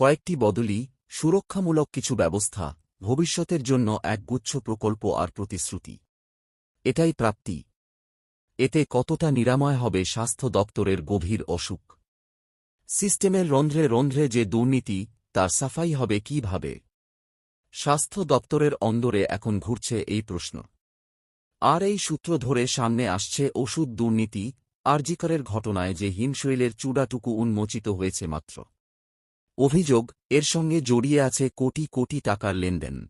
কয়েকটি বদলি, সুরক্ষামূলক কিছু ব্যবস্থা, ভবিষ্যতের জন্য এক গুচ্ছ প্রকল্প আর প্রতিশ্রুতি। এটাই প্রাপ্তি। এতে কতটা নিরাময় হবে স্বাস্থ্য দপ্তরের গভীর অসুখ। সিস্টেমের রন্ধ্রে রন্ধ্রে যে দুর্নীতি, তার সাফাই হবে কীভাবে? স্বাস্থ্য দপ্তরের অন্দরে এখন ঘুরছে এই প্রশ্ন। আর এই সূত্র ধরে সামনে আসছে ওষুধ দুর্নীতি, আরজিকরের ঘটনায় যে হিমশৈলের চূড়াটুকু উন্মোচিত হয়েছে মাত্র। অভিযোগ, এর সঙ্গে জড়িয়ে আছে কোটি কোটি টাকার লেনদেন।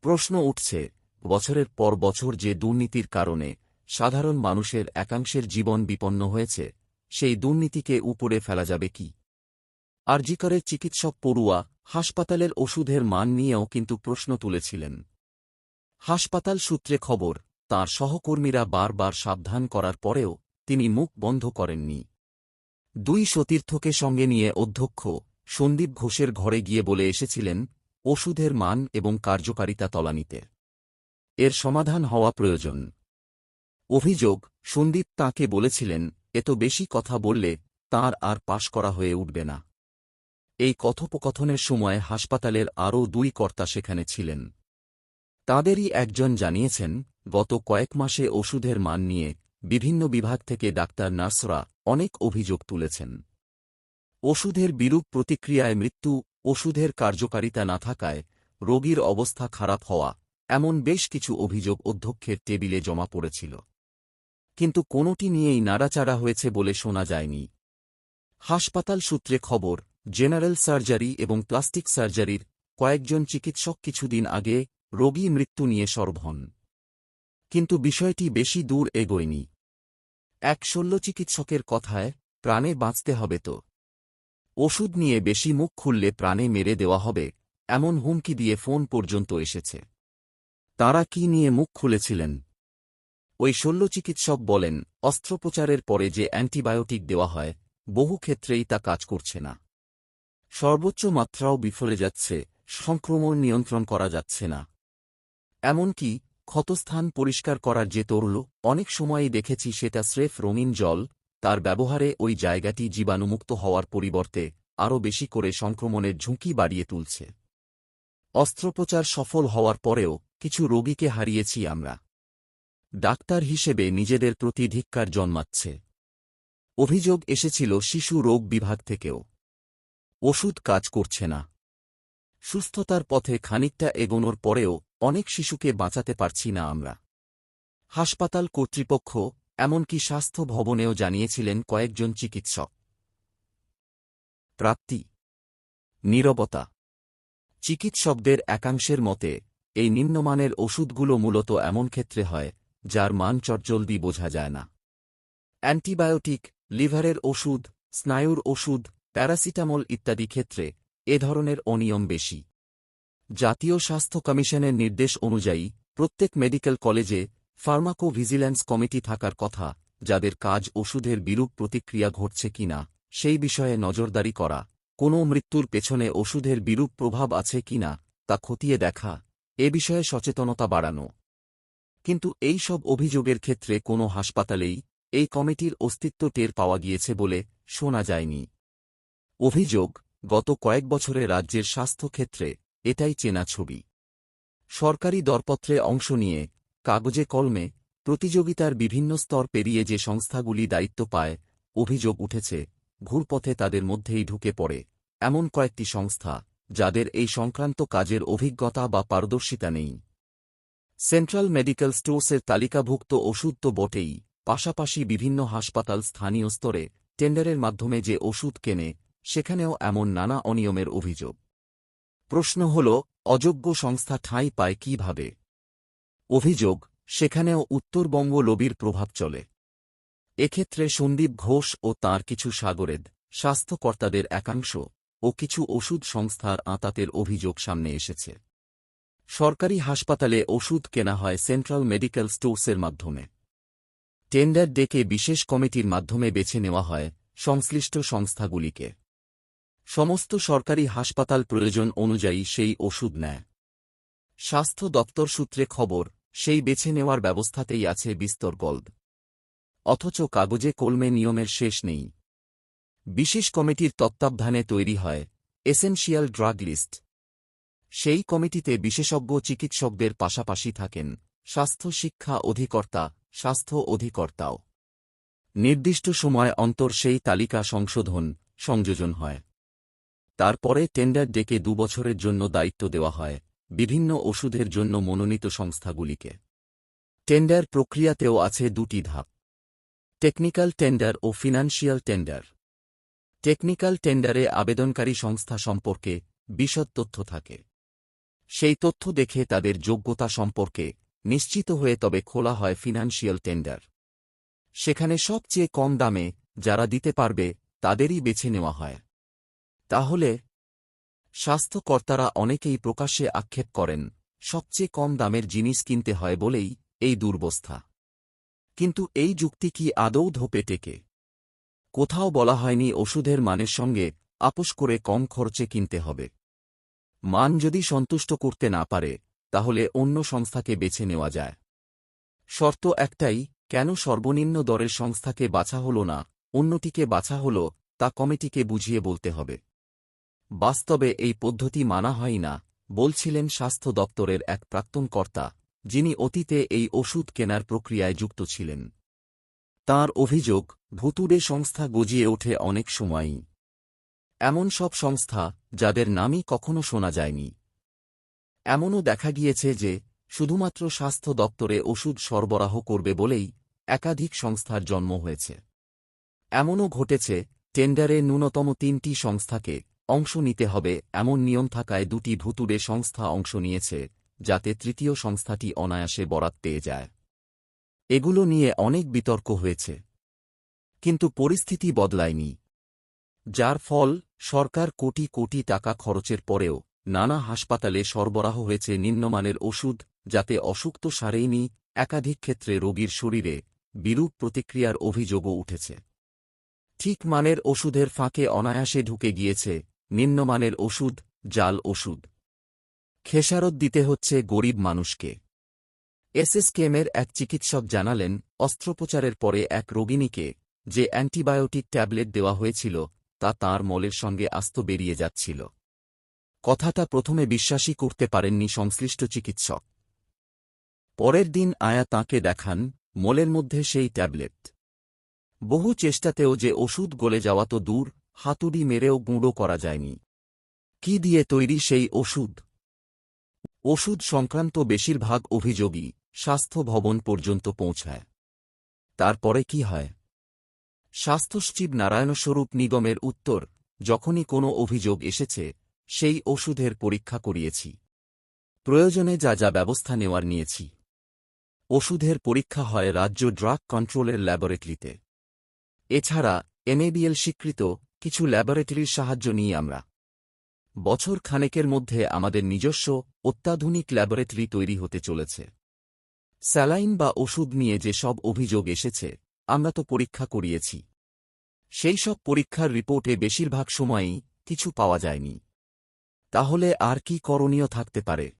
প্রশ্ন উঠছে, বছরের পর বছর যে দুর্নীতির কারণে সাধারণ মানুষের একাংশের জীবন বিপন্ন হয়েছে, সেই দুর্নীতিকে উপরে ফেলা যাবে কি? আরজিকরের চিকিৎসক পড়ুয়া হাসপাতালের ওষুধের মান নিয়েও কিন্তু প্রশ্ন তুলেছিলেন। হাসপাতাল সূত্রে খবর, তার সহকর্মীরা বারবার সাবধান করার পরেও তিনি মুখ বন্ধ করেননি। দুই সতীর্থকে সঙ্গে নিয়ে অধ্যক্ষ সন্দীপ ঘোষের ঘরে গিয়ে বলে এসেছিলেন, ওষুধের মান এবং কার্যকারিতা তলানিতে। এর সমাধান হওয়া প্রয়োজন। অভিযোগ, সন্দীপ তাঁকে বলেছিলেন, এত বেশি কথা বললে তার আর পাশ করা হয়ে উঠবে না। এই কথোপকথনের সময় হাসপাতালের আরও দুই কর্তা সেখানে ছিলেন। তাঁদেরই একজন জানিয়েছেন, গত কয়েক মাসে ওষুধের মান নিয়ে বিভিন্ন বিভাগ থেকে ডাক্তার নার্সরা অনেক অভিযোগ তুলেছেন। ওষুধের বিরূপ প্রতিক্রিয়ায় মৃত্যু, ওষুধের কার্যকারিতা না থাকায় রোগীর অবস্থা খারাপ হওয়া, এমন বেশ কিছু অভিযোগ অধ্যক্ষের টেবিলে জমা পড়েছিল। কিন্তু কোনোটি নিয়েই নাড়াচাড়া হয়েছে বলে শোনা যায়নি। হাসপাতাল সূত্রে খবর, জেনারেল সার্জারি এবং প্লাস্টিক সার্জারির কয়েকজন চিকিৎসক কিছুদিন আগে রোগী মৃত্যু নিয়ে সরব হন। কিন্তু বিষয়টি বেশি দূর এগোয়নি। এক শল্য চিকিৎসকের কথায় প্রাণে বাঁচতে হবে তো। ওষুধ নিয়ে বেশি মুখ খুললে প্রাণে মেরে দেওয়া হবে, এমন হুমকি দিয়ে ফোন পর্যন্ত এসেছে। তারা কি নিয়ে মুখ খুলেছিলেন? ওই শল্য চিকিৎসক বলেন, অস্ত্রোপচারের পরে যে অ্যান্টিবায়োটিক দেওয়া হয়, বহু ক্ষেত্রেই তা কাজ করছে না। সর্বোচ্চ মাত্রাও বিফলে যাচ্ছে, সংক্রমণ নিয়ন্ত্রণ করা যাচ্ছে না। এমনকি ক্ষতস্থান পরিষ্কার করার যে তরল, অনেক সময়ই দেখেছি সেটা স্রেফ রঙিন জল তার ব্যবহারে ওই জায়গাটি জীবাণুমুক্ত হওয়ার পরিবর্তে আরও বেশি করে সংক্রমণের ঝুঁকি বাড়িয়ে তুলছে। অস্ত্রোপচার সফল হওয়ার পরেও কিছু রোগীকে হারিয়েছি আমরা। ডাক্তার হিসেবে নিজেদের প্রতি ধিক্কার জন্মাচ্ছে। অভিযোগ এসেছিল শিশু রোগ বিভাগ থেকেও। ওষুধ কাজ করছে না। সুস্থতার পথে খানিকটা এগোনোর পরেও অনেক শিশুকে বাঁচাতে পারছি না আমরা। হাসপাতাল কর্তৃপক্ষ এমনকি স্বাস্থ্য ভবনেও জানিয়েছিলেন কয়েকজন চিকিৎসক। প্রাপ্তি। নীরবতা। চিকিৎসকদের একাংশের মতে, এই নিম্নমানের ওষুধগুলো মূলত এমন ক্ষেত্রে হয়, যার মান চটজলদি বোঝা যায় না। অ্যান্টিবায়োটিক, লিভারের ওষুধ, স্নায়ুর ওষুধ, প্যারাসিটামল ইত্যাদি ক্ষেত্রে এ ধরনের অনিয়ম বেশি। জাতীয় স্বাস্থ্য কমিশনের নির্দেশ অনুযায়ী, প্রত্যেক মেডিকেল কলেজে ফার্মাকো ভিজিল্যান্স কমিটি থাকার কথা, যাদের কাজ ওষুধের বিরূপ প্রতিক্রিয়া ঘটছে কিনা সেই বিষয়ে নজরদারি করা, কোনো মৃত্যুর পেছনে ওষুধের বিরূপ প্রভাব আছে কিনা তা খতিয়ে দেখা, এ বিষয়ে সচেতনতা বাড়ানো। কিন্তু এই সব অভিযোগের ক্ষেত্রে কোনো হাসপাতালেই এই কমিটির অস্তিত্ব টের পাওয়া গিয়েছে বলে শোনা যায়নি। অভিযোগ, গত কয়েক বছরে রাজ্যের স্বাস্থ্যক্ষেত্রে এটাই চেনা ছবি। সরকারি দরপত্রে অংশ নিয়ে কাগজে কলমে প্রতিযোগিতার বিভিন্ন স্তর পেরিয়ে যে সংস্থাগুলি দায়িত্ব পায়, অভিযোগ উঠেছে, ঘুরপথে তাদের মধ্যেই ঢুকে পড়ে। এমন কয়েকটি সংস্থা, যাদের এই সংক্রান্ত কাজের অভিজ্ঞতা বা পারদর্শিতা নেই। সেন্ট্রাল মেডিকেল স্টোর্সের তালিকাভুক্ত ওষুধ তো বটেই, পাশাপাশি বিভিন্ন হাসপাতাল স্থানীয় স্তরে টেন্ডারের মাধ্যমে যে ওষুধ কেনে, সেখানেও এমন নানা অনিয়মের অভিযোগ। প্রশ্ন হল, অযোগ্য সংস্থা ঠাঁই পায় কীভাবে? অভিযোগ, সেখানেও উত্তরবঙ্গ লবির প্রভাব চলে। এক্ষেত্রে সন্দীপ ঘোষ ও তার কিছু সাগরেদ, স্বাস্থ্যকর্তাদের একাংশ ও কিছু ওষুধ সংস্থার আঁতাতের অভিযোগ সামনে এসেছে। সরকারি হাসপাতালে ওষুধ কেনা হয় সেন্ট্রাল মেডিকেল স্টোর্সের মাধ্যমে। টেন্ডার ডেকে বিশেষ কমিটির মাধ্যমে বেছে নেওয়া হয় সংশ্লিষ্ট সংস্থাগুলিকে। সমস্ত সরকারি হাসপাতাল প্রয়োজন অনুযায়ী সেই ওষুধ নেয়। স্বাস্থ্য দপ্তর সূত্রে খবর সেই বেছে নেওয়ার ব্যবস্থাতেই আছে বিস্তর গল্প। অথচ কাগজে কলমে নিয়মের শেষ নেই। বিশেষ কমিটির তত্ত্বাবধানে তৈরি হয় এসেনশিয়াল ড্রাগ লিস্ট। সেই কমিটিতে বিশেষজ্ঞ চিকিৎসকদের পাশাপাশি থাকেন স্বাস্থ্য শিক্ষা অধিকর্তা, স্বাস্থ্য অধিকর্তাও। নির্দিষ্ট সময় অন্তর সেই তালিকা সংশোধন, সংযোজন হয়। তারপরে টেন্ডার ডেকে দুবছরের জন্য দায়িত্ব দেওয়া হয় বিভিন্ন ওষুধের জন্য মনোনীত সংস্থাগুলিকে। টেন্ডার প্রক্রিয়াতেও আছে দুটি ধাপ। টেকনিক্যাল টেন্ডার ও ফিনান্সিয়াল টেন্ডার। টেকনিক্যাল টেন্ডারে আবেদনকারী সংস্থা সম্পর্কে বিশদ তথ্য থাকে। সেই তথ্য দেখে তাদের যোগ্যতা সম্পর্কে নিশ্চিত হয়ে তবে খোলা হয় ফিনান্সিয়াল টেন্ডার। সেখানে সবচেয়ে কম দামে যারা দিতে পারবে, তাদেরই বেছে নেওয়া হয়। তাহলে স্বাস্থ্যকর্তারা অনেকেই প্রকাশ্যে আক্ষেপ করেন, সবচেয়ে কম দামের জিনিস কিনতে হয় বলেই এই দুর্বস্থা। কিন্তু এই যুক্তি কি আদৌ ধোপে টেকে? কোথাও বলা হয়নি ওষুধের মানের সঙ্গে আপোষ করে কম খরচে কিনতে হবে। মান যদি সন্তুষ্ট করতে না পারে, তাহলে অন্য সংস্থাকে বেছে নেওয়া যায়। শর্ত একটাই, কেন সর্বনিম্ন দরের সংস্থাকে বাছা হল না, অন্যটিকে বাছা হল, তা কমিটিকে বুঝিয়ে বলতে হবে। বাস্তবে এই পদ্ধতি মানা হয় না, বলছিলেন স্বাস্থ্য দপ্তরের এক প্রাক্তন কর্তা, যিনি অতীতে এই ওষুধ কেনার প্রক্রিয়ায় যুক্ত ছিলেন। তার অভিযোগ, ভুতুড়ে সংস্থা গজিয়ে ওঠে অনেক সময়ই। এমন সব সংস্থা, যাদের নামই কখনো শোনা যায়নি। এমনও দেখা গিয়েছে যে, শুধুমাত্র স্বাস্থ্য দপ্তরে ওষুধ সরবরাহ করবে বলেই একাধিক সংস্থার জন্ম হয়েছে। এমনও ঘটেছে, টেন্ডারে ন্যূনতম তিনটি সংস্থাকে অংশ নিতে হবে, এমন নিয়ম থাকায় দুটি ভুতুড়ে সংস্থা অংশ নিয়েছে, যাতে তৃতীয় সংস্থাটি অনায়াসে বরাত পেয়ে যায়। এগুলো নিয়ে অনেক বিতর্ক হয়েছে। কিন্তু পরিস্থিতি বদলায়নি। যার ফল, সরকার কোটি কোটি টাকা খরচের পরেও নানা হাসপাতালে সরবরাহ হয়েছে নিম্নমানের ওষুধ, যাতে অসুখ তো সারেইনি, একাধিক ক্ষেত্রে রোগীর শরীরে বিরূপ প্রতিক্রিয়ার অভিযোগও উঠেছে। ঠিক মানের ওষুধের ফাঁকে অনায়াসে ঢুকে গিয়েছে নিম্নমানের ওষুধ, জাল ওষুধ। খেসারত দিতে হচ্ছে গরিব মানুষকে। এসএসকেএমের এক চিকিৎসক জানালেন, অস্ত্রোপচারের পরে এক রোগিণীকে যে অ্যান্টিবায়োটিক ট্যাবলেট দেওয়া হয়েছিল, তা তাঁর মলের সঙ্গে আস্ত বেরিয়ে যাচ্ছিল। কথাটা প্রথমে বিশ্বাসই করতে পারেননি সংশ্লিষ্ট চিকিৎসক। পরের দিন আয়া তাঁকে দেখান, মলের মধ্যে সেই ট্যাবলেট। বহু চেষ্টাতেও যে ওষুধ গলে যাওয়া তো দূর হাতুড়ি মেরেও গুঁড়ো করা যায়নি। কি দিয়ে তৈরি সেই ওষুধ? ওষুধ সংক্রান্ত বেশিরভাগ অভিযোগই স্বাস্থ্য ভবন পর্যন্ত পৌঁছায়। তারপরে কি হয়? স্বাস্থ্যসচিব নারায়ণস্বরূপ নিগমের উত্তর, যখনই কোনো অভিযোগ এসেছে, সেই ওষুধের পরীক্ষা করিয়েছি। প্রয়োজনে যা যা ব্যবস্থা নেওয়ার নিয়েছি। ওষুধের পরীক্ষা হয় রাজ্য ড্রাগ কন্ট্রোলের ল্যাবরেটরিতে। এছাড়া এনএবিএল স্বীকৃত কিছু ল্যাবরেটরির সাহায্য নিই আমরা। বছর খানেকের মধ্যে আমাদের নিজস্ব, অত্যাধুনিক ল্যাবরেটরি তৈরি হতে চলেছে। স্যালাইন বা ওষুধ নিয়ে যে সব অভিযোগ এসেছে, আমরা তো পরীক্ষা করিয়েছি। সেই সব পরীক্ষার রিপোর্টে বেশিরভাগ সময়ই কিছু পাওয়া যায়নি। তাহলে আর কি করণীয় থাকতে পারে?